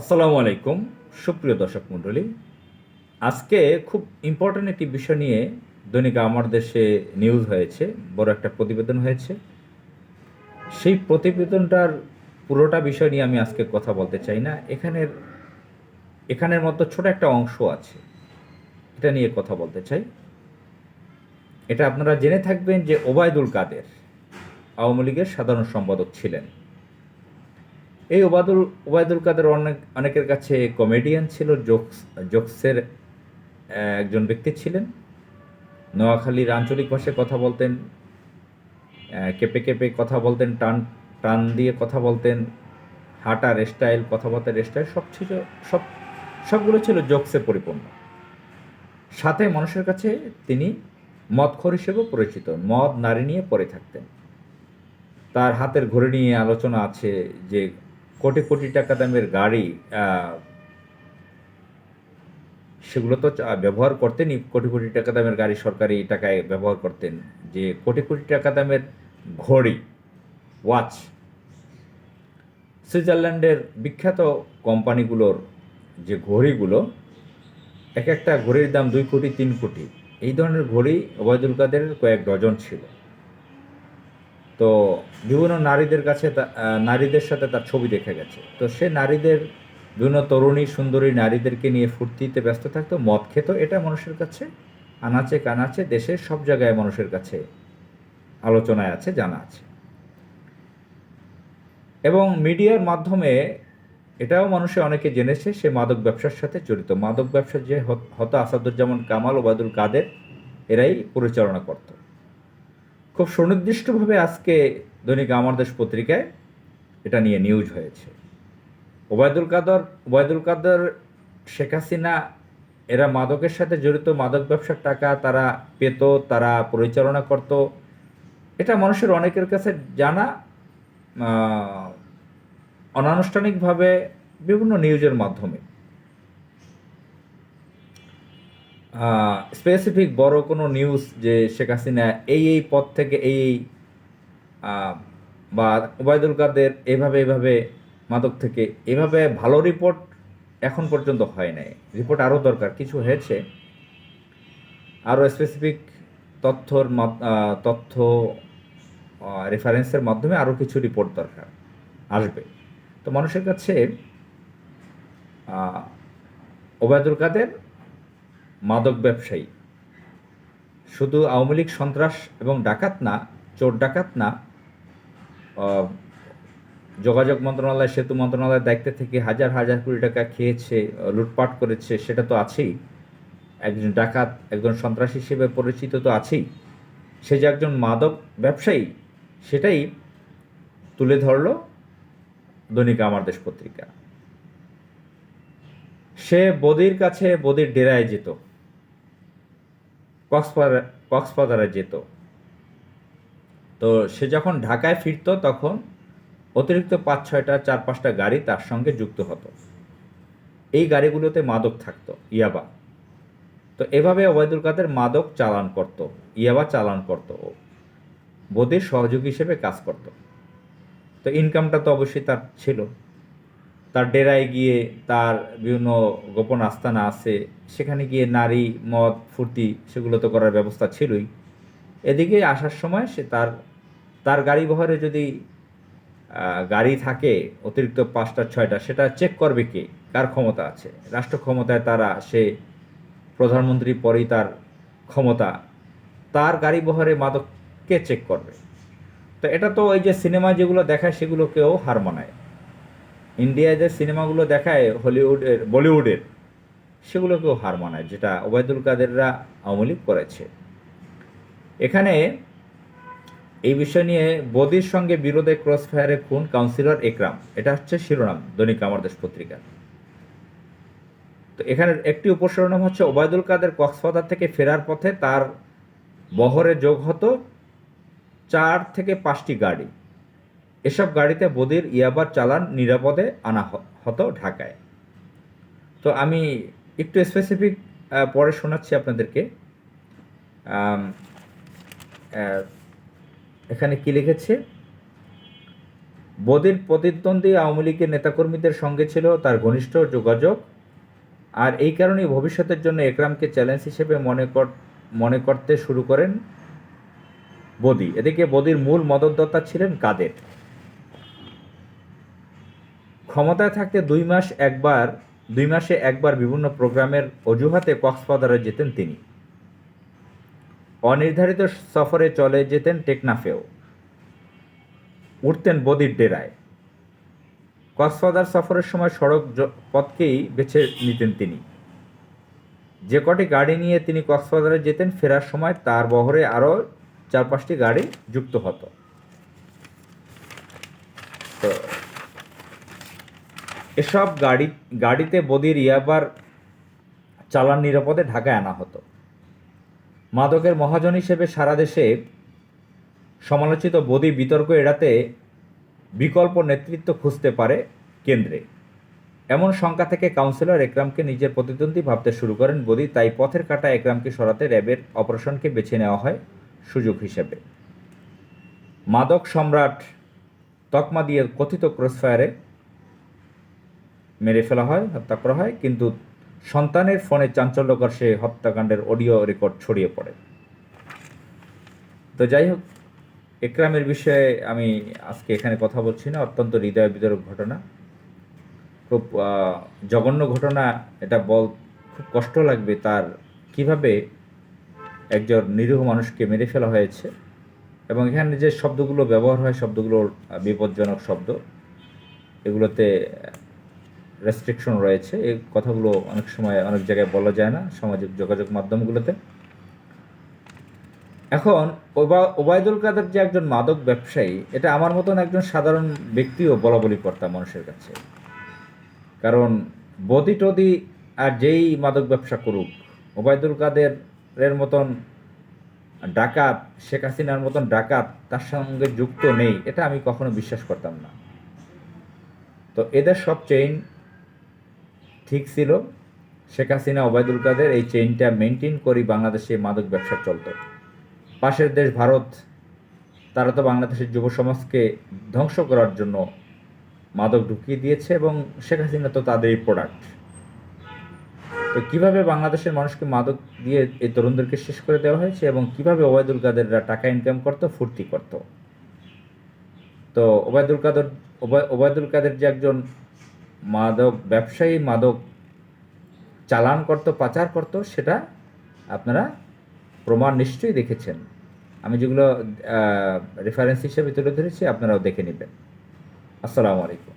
আসসালামু আলাইকুম, সুপ্রিয় দর্শক মণ্ডলী। আজকে খুব ইম্পর্ট্যান্ট একটি বিষয় নিয়ে দৈনিক আমার দেশে নিউজ হয়েছে, বড় একটা প্রতিবেদন হয়েছে। সেই প্রতিবেদনটার পুরোটা বিষয় নিয়ে আমি আজকে কথা বলতে চাই না। এখানের এখানের মতো ছোট একটা অংশ আছে, এটা নিয়ে কথা বলতে চাই। এটা আপনারা জেনে থাকবেন যে ওবায়দুল কাদের আওয়ামী লীগের সাধারণ সম্পাদক ছিলেন। এই ওবায়দুল ওবায়দুল কাদের অনেক, অনেকের কাছে কমেডিয়ান ছিল, জোকস, জোকসের একজন ব্যক্তি ছিলেন। নোয়াখালীর আঞ্চলিক ভাষায় কথা বলতেন কেঁপে কেঁপে কথা বলতেন, টান টান দিয়ে কথা বলতেন হাঁটার স্টাইল কথাবার্তার স্টাইল সব ছিল, সব, সবগুলো ছিল জোকসে পরিপূর্ণ। সাথে মানুষের কাছে তিনি মদখোর হিসেবেও পরিচিত, মদ নারী নিয়ে পড়ে থাকতেন। তার হাতের ঘড়ি নিয়ে আলোচনা আছে যে কোটি কোটি টাকা দামের গাড়ি সেগুলো তো ব্যবহার করতেনই। কোটি কোটি টাকা দামের গাড়ি সরকারি টাকায় ব্যবহার করতেন। যে কোটি কোটি টাকা দামের ঘড়ি ওয়াচ সুইজারল্যান্ডের বিখ্যাত কোম্পানিগুলোর যে ঘড়িগুলো, এক একটা ঘড়ির দাম দুই কোটি, তিন কোটি। এই ধরনের ঘড়ি ওবায়দুল কাদের কয়েক ডজন ছিল। তো বিভিন্ন নারীদের কাছে নারীদের সাথে তার ছবি দেখা গেছে। তো সে নারীদের, বিভিন্ন তরুণী, সুন্দরী নারীদেরকে নিয়ে ফুর্তিতে ব্যস্ত থাকতো, মদ খেত, এটা মানুষের কাছে আনাচে কানাচে দেশের সব জায়গায় মানুষের কাছে আলোচনায় আছে, জানা আছে। এবং মিডিয়ার মাধ্যমে এটাও মানুষে অনেকে জেনেছে, সে মাদক ব্যবসার সাথে জড়িত। মাদক ব্যবসা যে হতো আসাদুজ্জামান কামাল, ওবায়দুল কাদের, এরাই পরিচালনা করত। খুব সুনির্দিষ্টভাবে আজকে দৈনিক আমার দেশ পত্রিকায় এটা নিয়ে নিউজ হয়েছে। ওবায়দুল কাদর ওবায়দুল কাদর, শেখ হাসিনা, এরা মাদকের সাথে জড়িত, মাদক ব্যবসার টাকা তারা পেত, তারা পরিচালনা করত। এটা মানুষের অনেকের কাছে জানা অনানুষ্ঠানিকভাবে বিভিন্ন নিউজের মাধ্যমে। স্পেসিফিক বড় কোনো নিউজ যে শেখ হাসিনা এই এই পদ থেকে এই এই বা ওবায়দুল কাদের এভাবে এভাবে মাদক থেকে এভাবে ভালো রিপোর্ট এখন পর্যন্ত হয় নাই। রিপোর্ট আরও দরকার, কিছু হয়েছে। আরও স্পেসিফিক তথ্যর তথ্য রেফারেন্সের মাধ্যমে আরও কিছু রিপোর্ট দরকার, আসবে। তো মানুষের কাছে ওবায়দুল কাদের মাদক ব্যবসায়ী। শুধু আওয়ামী লীগ সন্ত্রাস এবং ডাকাত না, চোর ডাকাত না যোগাযোগ মন্ত্রণালয়, সেতু মন্ত্রণালয়ের দায়িত্বে থেকে হাজার হাজার কোটি টাকা খেয়েছে লুটপাট করেছে, সেটা তো আছেই। একজন ডাকাত, একজন সন্ত্রাসী হিসেবে পরিচিত তো আছেই। সে যে একজন মাদক ব্যবসায়ী, সেটাই তুলে ধরলো দৈনিক আমার দেশ পত্রিকা। সে বদির কাছে বদির ডেরায় যেত। কক্সবাজার, কক্সবাজারে যেত। তো সে যখন ঢাকায় ফিরতো তখন অতিরিক্ত পাঁচ ছয়টা, চার পাঁচটা গাড়ি তার সঙ্গে যুক্ত হতো। এই গাড়িগুলোতে মাদক থাকতো, ইয়াবা। তো এভাবে ওবায়দুল কাদের মাদক চালান করত, ইয়াবা চালান করত ও। বদির সহযোগী হিসেবে কাজ করত। তো ইনকামটা তো অবশ্যই তার ছিল। তার ডেরায় গিয়ে তার বিভিন্ন গোপন আস্থানা আছে, সেখানে গিয়ে নারী, মদ, ফুর্তি সেগুলো তো করার ব্যবস্থা ছিলই। এদিকে আসার সময় সে তার তার গাড়ি বহরে যদি গাড়ি থাকে, অতিরিক্ত পাঁচটা, ছয়টা, সেটা চেক করবে কে? কার ক্ষমতা আছে? রাষ্ট্র ক্ষমতায় তারা, সে প্রধানমন্ত্রী পরেই তার ক্ষমতা। তার গাড়ি বহরে মাদক কে চেক করবে? তো এটা তো ওই যে সিনেমা যেগুলো দেখায় সেগুলোকেও হার মানায়। ইন্ডিয়ায় যে সিনেমাগুলো দেখায় হলিউডের বলিউডের সেগুলোকেও হার মানায়, যেটা ওবায়দুল কাদেররা আওয়ামী লীগ করেছে। এখানে এই বিষয় নিয়ে বদির সঙ্গে বিরোধে ক্রস ফায়ারে খুন কাউন্সিলর একরাম। এটা হচ্ছে শিরোনাম, দৈনিক আমার দেশ পত্রিকা। তো এখানে একটি উপশিরোনাম হচ্ছে, ওবায়দুল কাদের কক্সবাজার থেকে ফেরার পথে তার বহরে যোগ হতো চার থেকে পাঁচটি গাড়ি। এসব গাড়িতে বদির ইয়াবার চালান নিরাপদে আনা হতো ঢাকায়। তো আমি একটু স্পেসিফিক পরে শোনাচ্ছি আপনাদেরকে। এখানে কি লিখেছে? বদির প্রতিদ্বন্দ্বী আওয়ামী লীগের নেতাকর্মীদের সঙ্গে ছিল তার ঘনিষ্ঠ যোগাযোগ, আর এই কারণেই ভবিষ্যতের জন্য একরামকে চ্যালেঞ্জ হিসেবে মনে মনে করতে শুরু করেন বদি। এদিকে বদির মূল মদতদাতা ছিলেন কাদের? ক্ষমতায় থাকতে দুই মাস একবার, দুই মাসে একবার বিভিন্ন প্রোগ্রামের অজুহাতে কক্সবাজারে যেতেন তিনি। অনির্ধারিত সফরে চলে যেতেন টেকনাফেও। উঠতেন বদির ডেরায়। কক্সবাজার সফরের সময় সড়ক পথকেই বেছে নিতেন তিনি। যে কটি গাড়ি নিয়ে তিনি কক্সবাজারে যেতেন ফেরার সময় তার বহরে আরও চার পাঁচটি গাড়ি যুক্ত হতো। তো এসব গাড়ি, গাড়িতে বদির ইয়াবার চালান নিরাপদে ঢাকায় আনা হতো। মাদকের মহাজন হিসেবে সারা দেশে সমালোচিত বদি বিতর্ক এড়াতে বিকল্প নেতৃত্ব খুঁজতে পারে কেন্দ্রে। এমন শঙ্কা থেকে কাউন্সিলর একরামকে নিজের প্রতিদ্বন্দ্বী ভাবতে শুরু করেন বদি, তাই পথের কাটা একরামকে সরাতে র্যাবের অপারেশনকে বেছে নেওয়া হয় সুযোগ হিসেবে। মাদক সম্রাট তকমা দিয়ে কথিত ক্রসফায়ারে মেরে ফেলা হয়, হত্যা করা হয়, কিন্তু সন্তানের ফোনে চাঞ্চল্যকর সে হত্যাকাণ্ডের অডিও রেকর্ড ছড়িয়ে পড়ে। তো যাই হোক, একরামের বিষয়ে আমি আজকে এখানে কথা বলছি না, অত্যন্ত হৃদয় বিতরক ঘটনা। খুব জঘন্য ঘটনা, এটা বল, খুব কষ্ট লাগবে তার কীভাবে একজন নিরীহ মানুষকে মেরে ফেলা হয়েছে। এবং এখানে যে শব্দগুলো ব্যবহার হয় শব্দগুলো বিপজ্জনক শব্দ, এগুলোতে রেস্ট্রিকশন রয়েছে। এই কথাগুলো অনেক সময় অনেক জায়গায় বলা যায় না সামাজিক যোগাযোগ মাধ্যমগুলোতে। এখন ওবা- ওবায়দুল কাদের যে একজন মাদক ব্যবসায়ী, এটা আমার মতন একজন সাধারণ ব্যক্তিও বলা বলি করতাম মানুষের কাছে। কারণ বদি টদি আর যেই মাদক ব্যবসা করুক, ওবায়দুল কাদের এর মতন ডাকাত, শেখ হাসিনার মতন ডাকাত তার সঙ্গে যুক্ত নেই, এটা আমি কখনো বিশ্বাস করতাম না। তো এদের সব চেইন ঠিক ছিল। শেখ হাসিনা, ওবায়দুল কাদের এই চেইনটা মেনটেন করি বাংলাদেশে মাদক ব্যবসা চলতো। পাশের দেশ ভারত, তারা তো বাংলাদেশের যুব সমাজকে ধ্বংস করার জন্য মাদক ঢুকিয়ে দিয়েছে এবং শেখ হাসিনা তো তাদেরই প্রোডাক্ট তো কীভাবে বাংলাদেশের মানুষকে মাদক দিয়ে এই তরুণদেরকে শেষ করে দেওয়া হয়েছে এবং কীভাবে ওবায়দুল কাদেররা টাকা ইনকাম করতো, ফুর্তি করত? তো ওবায়দুল কাদের, ওবায়- ওবায়দুল কাদের যে একজন মাদক, ব্যবসায়ী মাদক চালান করত, পাচার করত, সেটা আপনারা প্রমাণ নিশ্চয়ই দেখেছেন। আমি যেগুলো রেফারেন্স হিসেবে তুলে ধরেছি, আপনারাও দেখে নেবেন। আসসালামু আলাইকুম।